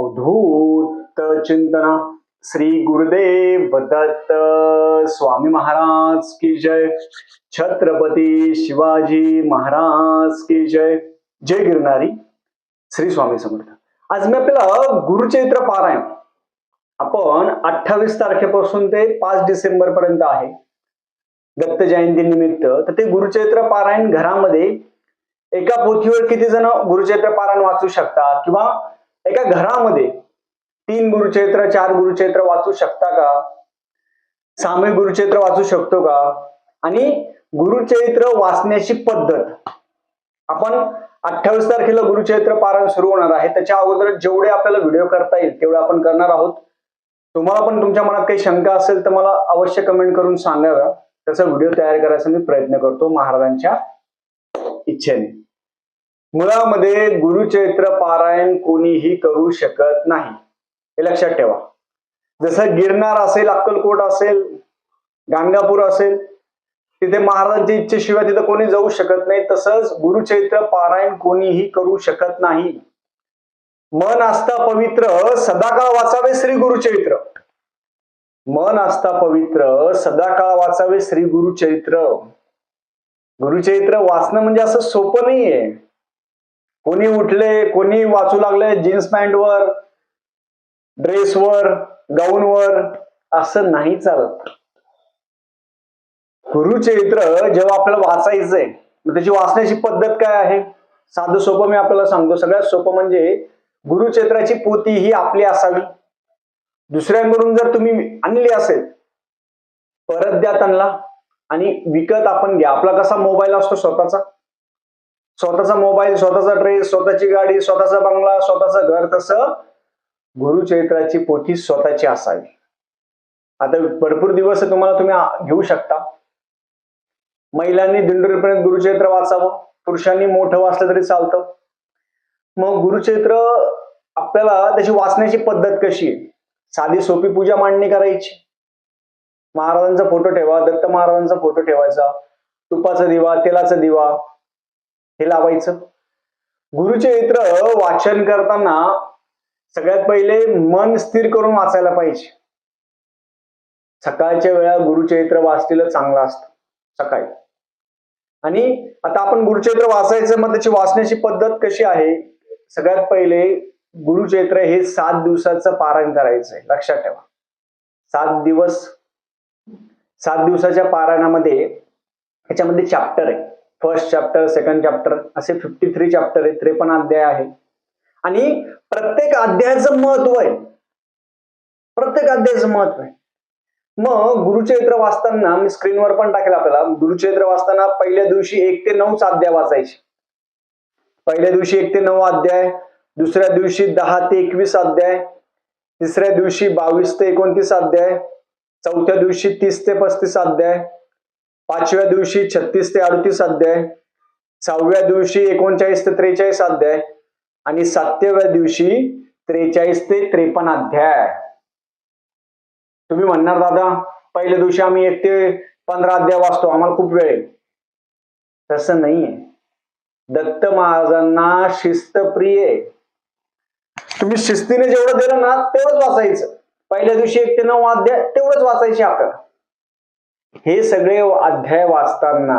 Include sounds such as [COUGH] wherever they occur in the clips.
अवधूत चिंतना. श्री गुरुदेव दत्त स्वामी महाराज की जय. छत्रपती शिवाजी महाराज की जय. जय गिरणारी श्री स्वामी समर्थ. आज मी आपल्याला गुरुचैत्र पारायण. आपण अठ्ठावीस तारखेपासून ते पाच डिसेंबर पर्यंत आहे. दत्त जयंती निमित्त. तर ते गुरुचैत्र पारायण घरामध्ये एका पोथीवर किती जण गुरुचैत्र पारायण वाचू शकतात? किंवा एका घरामध्ये तीन गुरुक्षेत्र चार गुरुक्षेत्र वाचू शकता का? सामूहिक गुरुक्षेत्र वाचू शकतो का? आणि गुरुचरित्र वाचण्याची पद्धत. आपण अठ्ठावीस तारखेला गुरुचरित्र पारायण सुरू होणार आहे. त्याच्या अगोदर जेवढे आपल्याला व्हिडिओ करता येईल तेवढे आपण करणार आहोत. तुम्हाला पण तुमच्या मनात काही शंका असेल तर मला अवश्य कमेंट करून सांगाव्या त्याचा व्हिडिओ तयार करायचा मी प्रयत्न करतो महाराजांच्या इच्छेने. मुळामध्ये गुरुचैत्र पारायण कोणीही करू शकत नाही. हे लक्षात ठेवा. जसं गिरनार असेल अक्कलकोट असेल गाणगापूर असेल तिथे महाराजांच्या इच्छेशिवाय तिथे कोणी जाऊ शकत नाही. तसंच गुरुचैत्र पारायण कोणीही करू शकत नाही. मन असता पवित्र सदाकाळ वाचावे श्री गुरुचैत्र मन असता पवित्र सदाकाळ वाचावे श्री गुरुचैत्र गुरुचैत्र वाचणं म्हणजे असं सोपं नाहीये. कोणी उठले कोणी वाचू लागले जीन्स पॅन्टवर ड्रेसवर गाऊनवर असं नाही चालत. गुरुचरित्र जेव्हा आपल्याला वाचायचंय त्याची वाचण्याची पद्धत काय आहे? साधं सोपं मी आपल्याला सांगतो. सगळ्यात सोपं म्हणजे गुरुचरित्राची पोती ही आपली असावी. दुसऱ्यांकडून जर तुम्ही आणली असेल परत द्या त्यांना आणि विकत आपण घ्या. आपला कसा मोबाईल असतो स्वतःचा? स्वतःचा मोबाईल स्वतःचा ड्रेस स्वतःची गाडी स्वतःचा बंगला स्वतःचं घर तसं गुरुचरित्राची पोथी स्वतःची असावी. आता भरपूर दिवस तुम्हाला तुम्ही घेऊ शकता. महिलांनी दिंडोरीपर्यंत गुरुचरित्र वाचावं पुरुषांनी मोठं वाचलं तरी चालतं. मग गुरुचरित्र आपल्याला त्याची वाचण्याची पद्धत कशी आहे? साधी सोपी पूजा मांडणी करायची. महाराजांचा फोटो ठेवा दत्त महाराजांचा फोटो ठेवायचा. तुपाचा दिवा तेलाचा दिवा हे लावायचं. गुरुचरित्र वाचन करताना सगळ्यात पहिले मन स्थिर करून वाचायला पाहिजे. सकाळच्या वेळा गुरुचरित्र वाचलेलं चांगलं असतं सकाळी. आणि आता आपण गुरुचरित्र वाचायचं मग त्याची वाचण्याची पद्धत कशी आहे? सगळ्यात पहिले गुरुचरित्र हे सात दिवसाचं पारायण करायचं आहे. लक्षात ठेवा. सात दिवस सात दिवसाच्या पारायणामध्ये ह्याच्यामध्ये चॅप्टर आहे. फर्स्ट चॅप्टर सेकंड चॅप्टर असे फिफ्टी थ्री चॅप्टर आहे त्रेपन्न अध्याय आहे आणि प्रत्येक अध्यायाचं महत्त्व आहे. प्रत्येक अध्यायाचं महत्त्व आहे. मग गुरुचरित्र वाचताना मी स्क्रीनवर पण टाकेल आपल्याला गुरुचरित्र वाचताना पहिल्या दिवशी एक ते नऊच अध्याय वाचायचे. पहिल्या दिवशी एक ते नऊ अध्याय दुसऱ्या दिवशी दहा ते एकवीस अध्याय तिसऱ्या दिवशी बावीस ते एकोणतीस अध्याय चौथ्या दिवशी तीस ते पस्तीस अध्याय पाचव्या दिवशी छत्तीस ते अडतीस अध्याय सहाव्या दिवशी एकोणचाळीस ते त्रेचाळीस अध्याय आणि सातव्या दिवशी त्रेचाळीस ते त्रेपन्न अध्याय. तुम्ही म्हणणार दादा पहिल्या दिवशी आम्ही एक ते पंधरा अध्याय वाचतो आम्हाला खूप वेळ आहे तसं नाहीये. दत्त महाराजांना शिस्त प्रिय आहे तुम्ही शिस्तीने जेवढं दिलं ना तेवढंच वाचायचं. पहिल्या दिवशी एक ते नऊ अध्याय तेवढंच वाचायचे आपल्याला. हे सगळे अध्याय वाचताना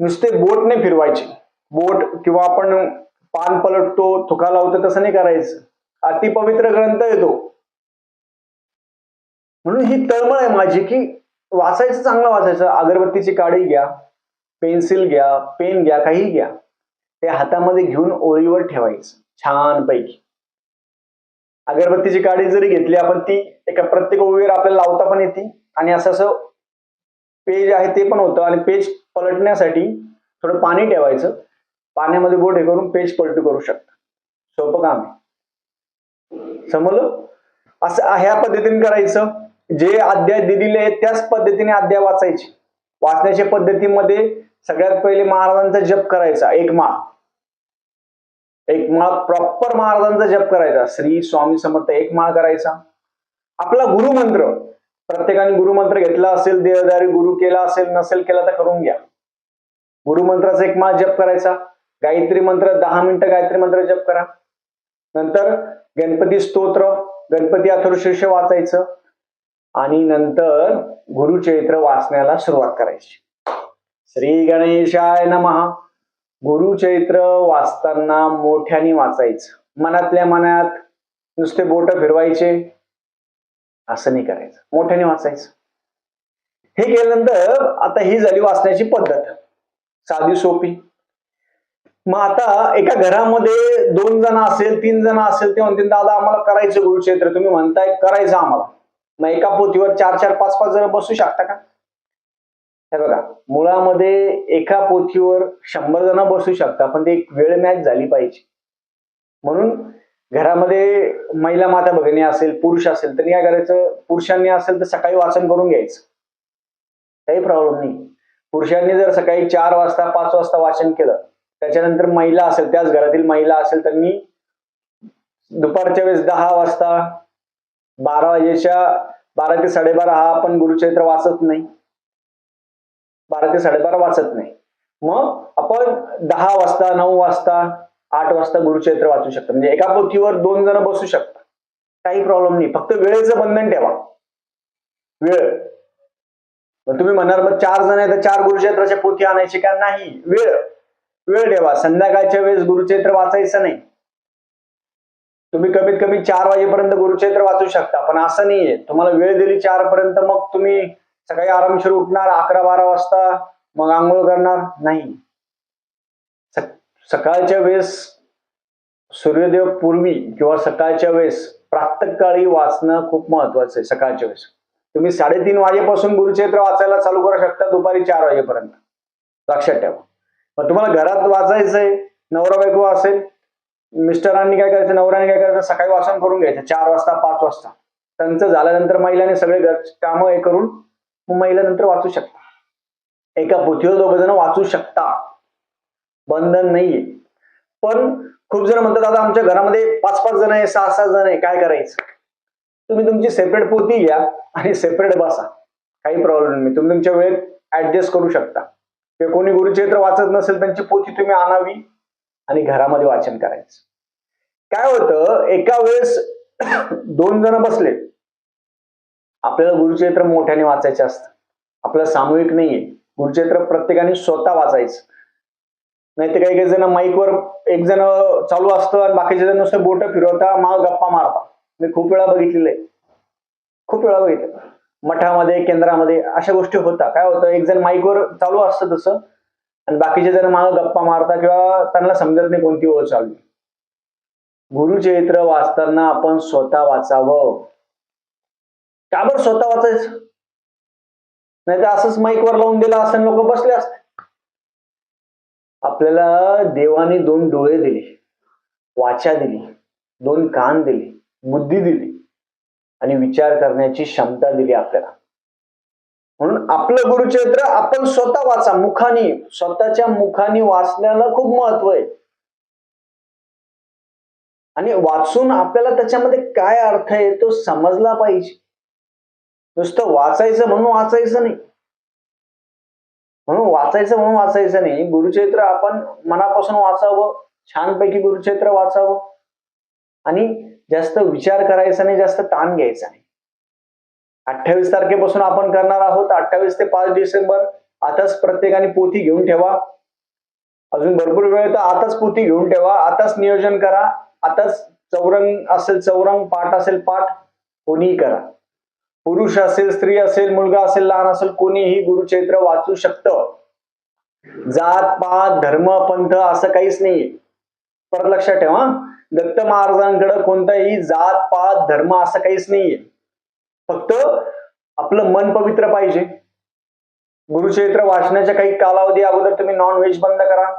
नुसते बोटने फिरवायचे. बोट किंवा आपण पान पलटतो थुका लावतो तसं नाही करायचं. अति पवित्र ग्रंथ येतो. म्हणून ही तळमळ आहे माझी की वाचायचं चांगलं वाचायचं. अगरबत्तीची काडी घ्या पेन्सिल घ्या पेन घ्या काही घ्या. ते हातामध्ये घेऊन ओळीवर ठेवायचं छान पैकी अगरबत्तीची काडी जरी घेतली आपण ती एका प्रत्येक ओळीवर आपल्याला लावता पण येते आणि असं असं पेज आहे ते पण होतं आणि पेज पलटण्यासाठी थोडं पाणी ठेवायचं. पाण्यामध्ये बोट हे करून पेज पलटी करू शकता. सोपं काम आहे. समजलं? असं ह्या पद्धतीने करायचं. जे अध्याय दिलेले आहेत त्याच पद्धतीने अध्याय वाचायचे. वाचण्याच्या पद्धतीमध्ये सगळ्यात पहिले महाराजांचा जप करायचा एक माळ. एक माळ प्रॉपर महाराजांचा जप करायचा. श्री स्वामी समर्थ एक माळ करायचा. आपला गुरुमंत्र प्रत्येकाने गुरुमंत्र घेतला असेल देहदारी गुरु केला असेल नसेल केला तर करून घ्या. गुरुमंत्राचा एक माळ जप करायचा. गायत्री मंत्र दहा मिनिटं गायत्री मंत्र जप करा. नंतर गणपती स्तोत्र गणपती अथर्वशीर्ष वाचायचं आणि नंतर गुरुचरित्र वाचण्याला सुरुवात करायची. श्री गणेशाय नमहा गुरुचरित्र वाचताना मोठ्याने वाचायचं. मनातल्या मनात नुसते बोट फिरवायचे. असं नाही करायचं. मोठ्याने वाचायचं. हे केल्यानंतर आता ही झाली वाचण्याची पद्धत. साधी सोपी. मग आता एका घरामध्ये दोन जण असेल तीन जण असेल ते म्हणतील दादा आम्हाला करायचं गुरुक्षेत्र तुम्ही म्हणताय करायचं आम्हाला. मग एका पोथीवर चार चार पाच पाच जण बसू शकता का? हे बघा मुळामध्ये एका पोथीवर शंभर जण बसू शकता पण ते एक वेळ मॅच झाली पाहिजे. म्हणून घरामध्ये महिला माता भगिनी असेल पुरुष असेल तर काय करायचं पुरुषांनी असेल तर सकाळी वाचन करून घ्यायचं. काही प्रॉब्लेम नाही. पुरुषांनी जर सकाळी चार वाजता पाच वाजता वाचन केलं त्याच्यानंतर महिला असेल त्याच घरातील महिला असेल तर मी दुपारच्या वेळेस दहा वाजता बारा वाजेच्या बारा ते साडेबारा हा आपण गुरुचरित्र वाचत नाही. बारा ते साडेबारा वाचत नाही. मग आपण दहा वाजता नऊ वाजता आठ वाजता गुरुक्षेत्र वाचू शकता. म्हणजे एका पोथीवर दोन जण बसू शकतात. काही प्रॉब्लेम नाही. फक्त वेळेचं बंधन ठेवा. वेळ. मग तुम्ही म्हणणार मग चार जण आहे तर चार गुरुक्षेत्राच्या पोथी आणायची का? नाही. वेळ. वेळ ठेवा. संध्याकाळच्या वेळेस गुरुक्षेत्र वाचायचं नाही. तुम्ही कमीत कमी चार वाजेपर्यंत गुरुक्षेत्र वाचू शकता पण असं नाहीये. तुम्हाला वेळ दिली चार पर्यंत मग तुम्ही सकाळी आरामशीर उठणार अकरा बारा वाजता मग आंघोळ करणार? नाही. सकाळच्या वेळेस सूर्यदेव पूर्वी किंवा सकाळच्या वेळेस प्रातःकाळी वाचणं खूप महत्वाचं आहे सकाळच्या वेळेस. तुम्ही साडेतीन वाजेपासून गुरुक्षेत्र वाचायला चालू करू शकता दुपारी चार वाजेपर्यंत. लक्षात ठेवा. मग तुम्हाला घरात वाचायचंय नवरा बायको असेल मिस्टरांनी काय करायचं नवऱ्याने काय करायचं सकाळी वाचन करून घ्यायचं चार वाजता पाच वाजता. त्यांचं झाल्यानंतर महिलाने सगळे घर कामं हे करून महिला नंतर वाचू शकता. एका पोथीवर दोघ जण वाचू शकता. बंधन नाहीये पण खूप जण म्हणतात आता आमच्या घरामध्ये पाच पाच जण आहे सहा सहा जण आहे काय करायचं? तुम्ही तुमची सेपरेट पोती घ्या आणि सेपरेट बसा. काही प्रॉब्लेम नाही. तुम्ही तुमच्या वेळेत ऍडजस्ट करू शकता. किंवा कोणी गुरुचरित्र वाचत नसेल त्यांची पोती तुम्ही आणावी आणि घरामध्ये वाचन करायचं. काय होतं एका वेळेस [COUGHS] दोन जण बसले. आपल्याला गुरुचरित्र मोठ्याने वाचायचे असतं. आपल्याला सामूहिक नाहीये. गुरुचरित्र प्रत्येकाने स्वतः वाचायचं. नाही तर काही काही जण माईकवर एक जण चालू असतं आणि बाकीचे जण नुसतं बोट फिरवता माग गप्पा मारता. मी खूप वेळा बघितलेलं आहे. खूप वेळा बघितलं. मठामध्ये केंद्रामध्ये अशा गोष्टी होता काय होतं एक जण माईकवर चालू असतं तसं आणि बाकीचे जण माग गप्पा मारता किंवा त्यांना समजत नाही कोणती ओळ चालू गुरुचरित्र वाचताना आपण स्वतः वाचावं. का बरं स्वतः वाचायचं? नाही तर असंच माईकवर लावून दिलं असं लोक बसले असते. आपल्याला देवाने दोन डोळे दिले वाचा दिली दोन कान दिले बुद्धी दिली आणि विचार करण्याची क्षमता दिली आपल्याला. म्हणून आपलं गुरुचरित्र आपण स्वतः वाचा मुखानी स्वतःच्या मुखानी वाचण्याला खूप महत्त्व आहे. आणि वाचून आपल्याला त्याच्यामध्ये काय अर्थ आहे तो समजला पाहिजे. नुसतं वाचायचं म्हणून वाचायचं नाही. म्हणून वाचायचं म्हणून वाचायचं नाही. गुरुचरित्र आपण मनापासून वाचावं छानपैकी गुरुचरित्र वाचावं. आणि जास्त विचार करायचा नाही जास्त ताण घ्यायचा नाही. अठ्ठावीस तारखेपासून आपण करणार आहोत. अठ्ठावीस ते पाच डिसेंबर आताच प्रत्येकाने पोथी घेऊन ठेवा. अजून भरपूर वेळ तर आताच पोथी घेऊन ठेवा. आताच नियोजन करा. आताच चौरंग असेल चौरंग पाठ असेल पाठ कोणीही करा. पुरुष असेल स्त्री असेल मुलगा असेल लहान असेल कोणीही गुरुचरित्र वाचू शकतं. जात पात धर्म पंथ असं काहीच नाही परत लक्षात ठेवा दत्त महाराजांकडे कोणताही जात पात धर्म असं काहीच नाहीये. फक्त आपलं मन पवित्र पाहिजे. गुरुचरित्र वाचण्याच्या काही कालावधी अगोदर तुम्ही नॉन व्हेज बंद करा.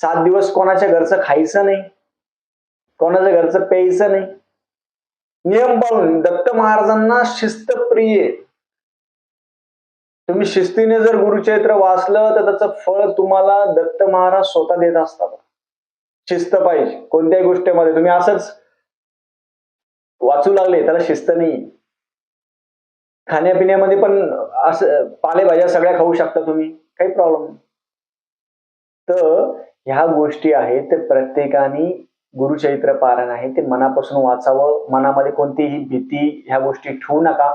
सात दिवस कोणाच्या घरचं खायचं नाही. कोणाच्या घरचं प्यायचं नाही. नियम पाळून दत्त महाराजांना शिस्त प्रिय तुम्ही शिस्तीने जर गुरुचरित्र वाचलं तर त्याचं फळ तुम्हाला दत्त महाराज स्वतः देत असतात. शिस्त पाहिजे. कोणत्याही गोष्टीमध्ये तुम्ही असंच वाचू लागले त्याला शिस्त नाही. खाण्यापिण्यामध्ये पण असं पालेभाज्या सगळ्या खाऊ शकता तुम्ही. काही प्रॉब्लेम नाही. तर ह्या गोष्टी आहेत ते प्रत्येकाने गुरुचरित्र पारायण आहे ते मनापासून वाचावं मनामध्ये कोणतीही भीती ह्या गोष्टी ठेवू नका.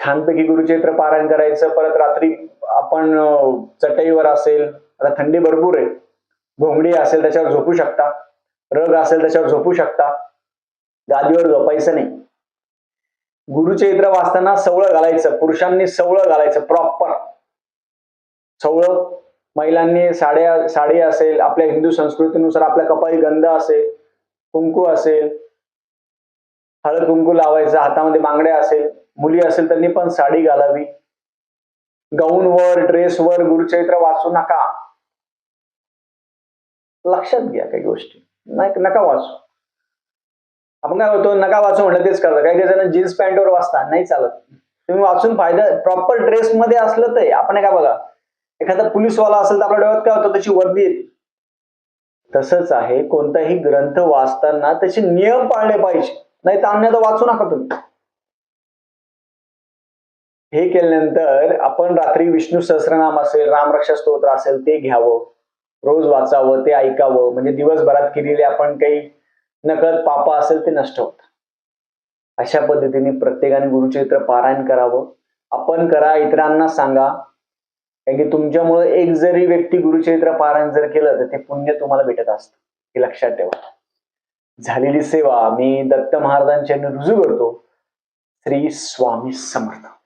छानपैकी गुरुचरित्र पारायण करायचं परत रात्री आपण चटईवर असेल आता थंडी भरपूर आहे घोंगडी असेल त्याच्यावर झोपू शकता रग असेल त्याच्यावर झोपू शकता गादीवर झोपायचं नाही. गुरुचरित्र वाचताना सवळं घालायचं पुरुषांनी सवळं घालायचं प्रॉपर सवळं महिलांनी साड्या साडी असेल आपल्या हिंदू संस्कृतीनुसार आपल्या कपाळी गंध असेल कुंकू असेल हळद कुंकू लावायचं हातामध्ये बांगड्या असेल मुली असेल त्यांनी पण साडी घालावी. गाऊनवर ड्रेसवर गुरुचरित्र वाचू नका. लक्षात घ्या काही गोष्टी. नाही नका वाचू. आपण काय होतो नका वाचू म्हणलं तेच करतो काही काही जण जीन्स पॅन्टवर वाचता नाही चालत. तुम्ही वाचून फायदा प्रॉपर ड्रेस मध्ये असलं तर आपण काय बघा एखादा पोलीसवाला असेल तर आपल्या डोळ्यात काय होतं? त्याची वर्दी येते. तसंच आहे कोणताही ग्रंथ वाचताना त्याचे नियम पाळले पाहिजे. नाही तर अन्यथा वाचू नका तुम्ही. हे केल्यानंतर आपण रात्री विष्णू सहस्रनाम असेल रामरक्षा स्तोत्र असेल ते घ्यावं. रोज वाचावं ते ऐकावं. म्हणजे दिवसभरात केलेले आपण काही नकळत पापा असेल ते नष्ट होत अशा पद्धतीने प्रत्येकाने गुरुचरित्र पारायण करावं. आपण करा इतरांना सांगा. कारण की तुमच्यामुळे एक जरी व्यक्ती गुरुचरित्र पारायण जर केलं तर ते पुण्य तुम्हाला भेटत असतं. हे लक्षात ठेवा. झालेली सेवा मी दत्त महाराजांच्या रुजू करतो. श्री स्वामी समर्थ.